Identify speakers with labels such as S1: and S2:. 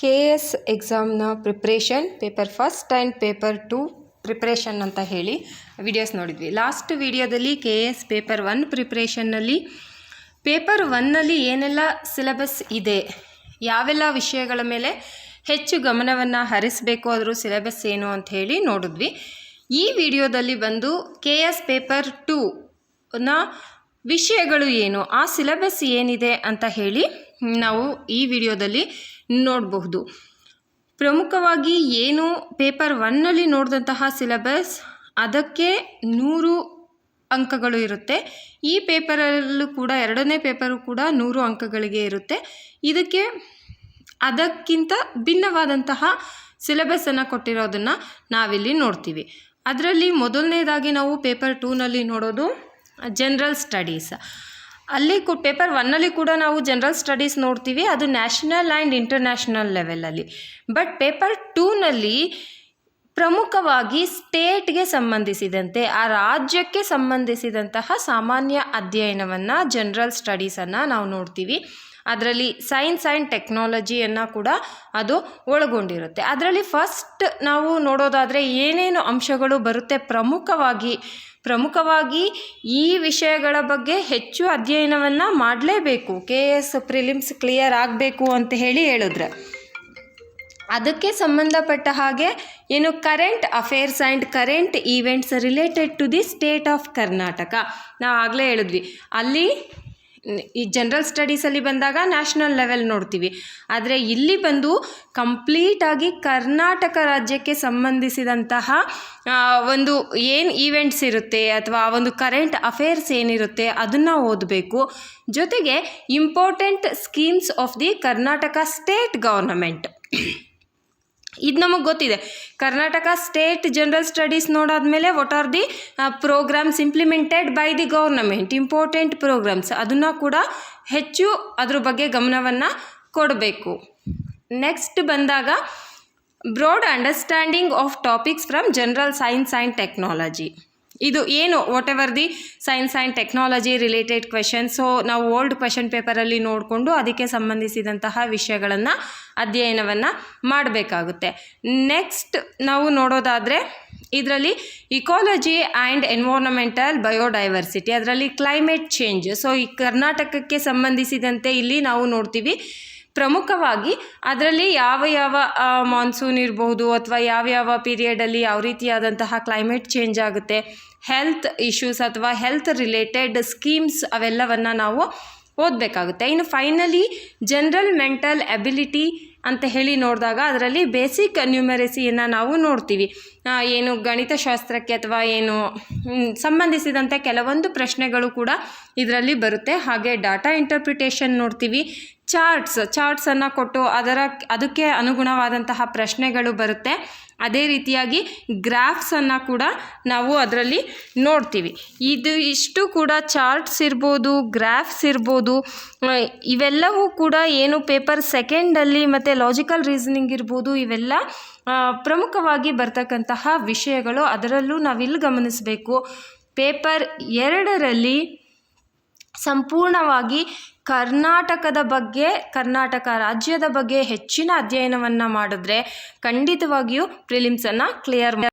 S1: K S ಎಕ್ಸಾಮ್ನ preparation paper first and paper two preparation ಅಂತ ಹೇಳಿ videos ನೋಡಿದ್ವಿ. Last ವಿಡಿಯೋದಲ್ಲಿ ಕೆ ಎಸ್ ಪೇಪರ್ ಒನ್ ಪ್ರಿಪ್ರೇಷನ್ನಲ್ಲಿ ಪೇಪರ್ ಒನ್ನಲ್ಲಿ ಏನೆಲ್ಲ ಸಿಲೆಬಸ್ ಇದೆ, ಯಾವೆಲ್ಲ ವಿಷಯಗಳ ಮೇಲೆ ಹೆಚ್ಚು ಗಮನವನ್ನು ಹರಿಸಬೇಕು ಅದರ ಸಿಲೆಬಸ್ ಏನು ಅಂತ ಹೇಳಿ ನೋಡಿದ್ವಿ. ಈ ವಿಡಿಯೋದಲ್ಲಿ ಬಂದು ಕೆ ಎಸ್ ಪೇಪರ್ ಟೂನ ವಿಷಯಗಳು ಏನು? ಆ ಸಿಲೆಬಸ್ ಏನಿದೆ ಅಂತ ಹೇಳಿ ನಾವು ಈ ವಿಡಿಯೋದಲ್ಲಿ ನೋಡಬಹುದು. ಪ್ರಮುಖವಾಗಿ ಏನು ಪೇಪರ್ ಒನ್ನಲ್ಲಿ ನೋಡಿದಂತಹ ಸಿಲೆಬಸ್, ಅದಕ್ಕೆ ನೂರು ಅಂಕಗಳು ಇರುತ್ತೆ. ಈ ಪೇಪರಲ್ಲೂ ಕೂಡ, ಎರಡನೇ ಪೇಪರು ಕೂಡ ನೂರು ಅಂಕಗಳಿಗೆ ಇರುತ್ತೆ. ಇದಕ್ಕೆ ಅದಕ್ಕಿಂತ ಭಿನ್ನವಾದಂತಹ ಸಿಲೆಬಸ್ಸನ್ನು ಕೊಟ್ಟಿರೋದನ್ನು ನಾವಿಲ್ಲಿ ನೋಡ್ತೀವಿ. ಅದರಲ್ಲಿ ಮೊದಲನೇದಾಗಿ ನಾವು ಪೇಪರ್ ಟೂನಲ್ಲಿ ನೋಡೋದು ಜನರಲ್ ಸ್ಟಡೀಸ್ ಅಲ್ಲಿ ಕು ಪೇಪರ್ ಒನ್ನಲ್ಲಿ ಕೂಡ ನಾವು ಜನರಲ್ ಸ್ಟಡೀಸ್ ನೋಡ್ತೀವಿ. ಅದು ನ್ಯಾಷನಲ್ ಆ್ಯಂಡ್ ಇಂಟರ್ನ್ಯಾಷನಲ್ ಲೆವೆಲಲ್ಲಿ ಬಟ್ ಪೇಪರ್ ಟೂನಲ್ಲಿ ಪ್ರಮುಖವಾಗಿ ಸ್ಟೇಟ್ಗೆ ಸಂಬಂಧಿಸಿದಂತೆ, ಆ ರಾಜ್ಯಕ್ಕೆ ಸಂಬಂಧಿಸಿದಂತಹ ಸಾಮಾನ್ಯ ಅಧ್ಯಯನವನ್ನು ಜನರಲ್ ಸ್ಟಡೀಸನ್ನು ನಾವು ನೋಡ್ತೀವಿ. ಅದರಲ್ಲಿ ಸೈನ್ಸ್ ಆ್ಯಂಡ್ ಟೆಕ್ನಾಲಜಿಯನ್ನು ಕೂಡ ಅದು ಒಳಗೊಂಡಿರುತ್ತೆ. ಅದರಲ್ಲಿ ಫಸ್ಟ್ ನಾವು ನೋಡೋದಾದರೆ ಏನೇನು ಅಂಶಗಳು ಬರುತ್ತೆ ಪ್ರಮುಖವಾಗಿ ಪ್ರಮುಖವಾಗಿ ಈ ವಿಷಯಗಳ ಬಗ್ಗೆ ಹೆಚ್ಚು ಅಧ್ಯಯನವನ್ನು ಮಾಡಲೇಬೇಕು. ಕೆ ಎಸ್ ಪ್ರಿಲಿಮ್ಸ್ ಕ್ಲಿಯರ್ ಆಗಬೇಕು ಅಂತ ಹೇಳಿ ಹೇಳಿದ್ರೆ. ಅದಕ್ಕೆ ಸಂಬಂಧಪಟ್ಟ ಹಾಗೆ ಏನು current affairs and current events related to the state of Karnataka ನಾವು ಆಗಲೇ ಹೇಳಿದ್ವಿ. ಅಲ್ಲಿ ಈ ಜನರಲ್ ಸ್ಟಡೀಸಲ್ಲಿ ಬಂದಾಗ ನ್ಯಾಷನಲ್ ಲೆವೆಲ್ ನೋಡ್ತೀವಿ. ಆದರೆ ಇಲ್ಲಿ ಬಂದು ಕಂಪ್ಲೀಟಾಗಿ ಕರ್ನಾಟಕ ರಾಜ್ಯಕ್ಕೆ ಸಂಬಂಧಿಸಿದಂತಹ ಒಂದು ಏನು ಈವೆಂಟ್ಸ್ ಇರುತ್ತೆ ಅಥವಾ ಒಂದು ಕರೆಂಟ್ ಅಫೇರ್ಸ್ ಏನಿರುತ್ತೆ ಅದನ್ನು ಓದಬೇಕು. ಜೊತೆಗೆ important schemes of the Karnataka state government ಇದು ನಮಗೆ ಗೊತ್ತಿದೆ. Karnataka state general studies ನೋಡಾದ್ಮೇಲೆ what are the programs implemented by the government important programs ಅದನ್ನು ಕೂಡ ಹೆಚ್ಚು ಅದ್ರ ಬಗ್ಗೆ ಗಮನವನ್ನು ಕೊಡಬೇಕು. ನೆಕ್ಸ್ಟ್ ಬಂದಾಗ broad understanding of topics from general science and technology ಇದು ಏನು whatever the science and technology related question so ನಾವು ಓಲ್ಡ್ ಕ್ವೆಶನ್ ಪೇಪರಲ್ಲಿ ನೋಡಿಕೊಂಡು ಅದಕ್ಕೆ ಸಂಬಂಧಿಸಿದಂತಹ ವಿಷಯಗಳನ್ನು, ಅಧ್ಯಯನವನ್ನು ಮಾಡಬೇಕಾಗುತ್ತೆ. ನೆಕ್ಸ್ಟ್ ನಾವು ನೋಡೋದಾದರೆ, ಇದರಲ್ಲಿ ಇಕಾಲಜಿ ಆ್ಯಂಡ್ ಎನ್ವೈರ್ನಮೆಂಟಲ್ ಬಯೋಡೈವರ್ಸಿಟಿ ಅದರಲ್ಲಿ ಕ್ಲೈಮೇಟ್ ಚೇಂಜ್ ಸೊ ಈ ಕರ್ನಾಟಕಕ್ಕೆ ಸಂಬಂಧಿಸಿದಂತೆ ಇಲ್ಲಿ ನಾವು ನೋಡ್ತೀವಿ ಪ್ರಮುಖವಾಗಿ ಅದರಲ್ಲಿ ಯಾವ ಯಾವ ಮಾನ್ಸೂನ್ ಇರಬಹುದು ಅಥವಾ ಯಾವ ಯಾವ ಪೀರಿಯಡಲ್ಲಿ ಯಾವ ರೀತಿಯಾದಂತಹ ಕ್ಲೈಮೇಟ್ ಚೇಂಜ್ ಆಗುತ್ತೆ ಹೆಲ್ತ್ ಇಶ್ಯೂಸ್ ಅಥವಾ ಹೆಲ್ತ್ ರಿಲೇಟೆಡ್ ಸ್ಕೀಮ್ಸ್ ಅವೆಲ್ಲವನ್ನು ನಾವು ಓದಬೇಕಾಗುತ್ತೆ. ಇನ್ನು ಫೈನಲಿ ಜನರಲ್ ಮೆಂಟಲ್ ಎಬಿಲಿಟಿ ಅಂತ ಹೇಳಿ ನೋಡಿದಾಗ ಅದರಲ್ಲಿ ಬೇಸಿಕ್ ನ್ಯೂಮರೆಸಿಯನ್ನು ನಾವು ನೋಡ್ತೀವಿ. ಏನು ಗಣಿತಶಾಸ್ತ್ರಕ್ಕೆ ಅಥವಾ ಏನು ಸಂಬಂಧಿಸಿದಂಥ ಕೆಲವೊಂದು ಪ್ರಶ್ನೆಗಳು ಕೂಡ ಇದರಲ್ಲಿ ಬರುತ್ತೆ. ಹಾಗೆ ಡಾಟಾ ಇಂಟರ್ಪ್ರಿಟೇಷನ್ ನೋಡ್ತೀವಿ. ಚಾರ್ಟ್ಸ್ ಚಾರ್ಟ್ಸನ್ನು ಕೊಟ್ಟು ಅದರ, ಅದಕ್ಕೆ ಅನುಗುಣವಾದಂತಹ ಪ್ರಶ್ನೆಗಳು ಬರುತ್ತೆ. ಅದೇ ರೀತಿಯಾಗಿ ಗ್ರಾಫ್ಸನ್ನು ಕೂಡ ನಾವು ಅದರಲ್ಲಿ ನೋಡ್ತೀವಿ. ಇದು ಇಷ್ಟು ಕೂಡ ಚಾರ್ಟ್ಸ್ ಇರ್ಬೋದು ಗ್ರಾಫ್ಸ್ ಇರ್ಬೋದು ಇವೆಲ್ಲವೂ ಕೂಡ ಏನು ಪೇಪರ್ ಸೆಕೆಂಡಲ್ಲಿ ಮತ್ತು ಲಾಜಿಕಲ್ ರೀಸನಿಂಗ್ ಇರ್ಬೋದು, ಇವೆಲ್ಲ ಪ್ರಮುಖವಾಗಿ ಬರ್ತಕ್ಕಂತಹ ವಿಷಯಗಳು ಅದರಲ್ಲೂ ನಾವಿಲ್ಲಿ ಗಮನಿಸಬೇಕು. ಪೇಪರ್ ಎರಡರಲ್ಲಿ ಸಂಪೂರ್ಣವಾಗಿ ಕರ್ನಾಟಕದ ಬಗ್ಗೆ ಕರ್ನಾಟಕ ರಾಜ್ಯದ ಬಗ್ಗೆ ಹೆಚ್ಚಿನ ಅಧ್ಯಯನವನ್ನು ಮಾಡಿದ್ರೆ ಖಂಡಿತವಾಗಿಯೂ ಪ್ರಿಲಿಮ್ಸನ್ನು ಕ್ಲಿಯರ್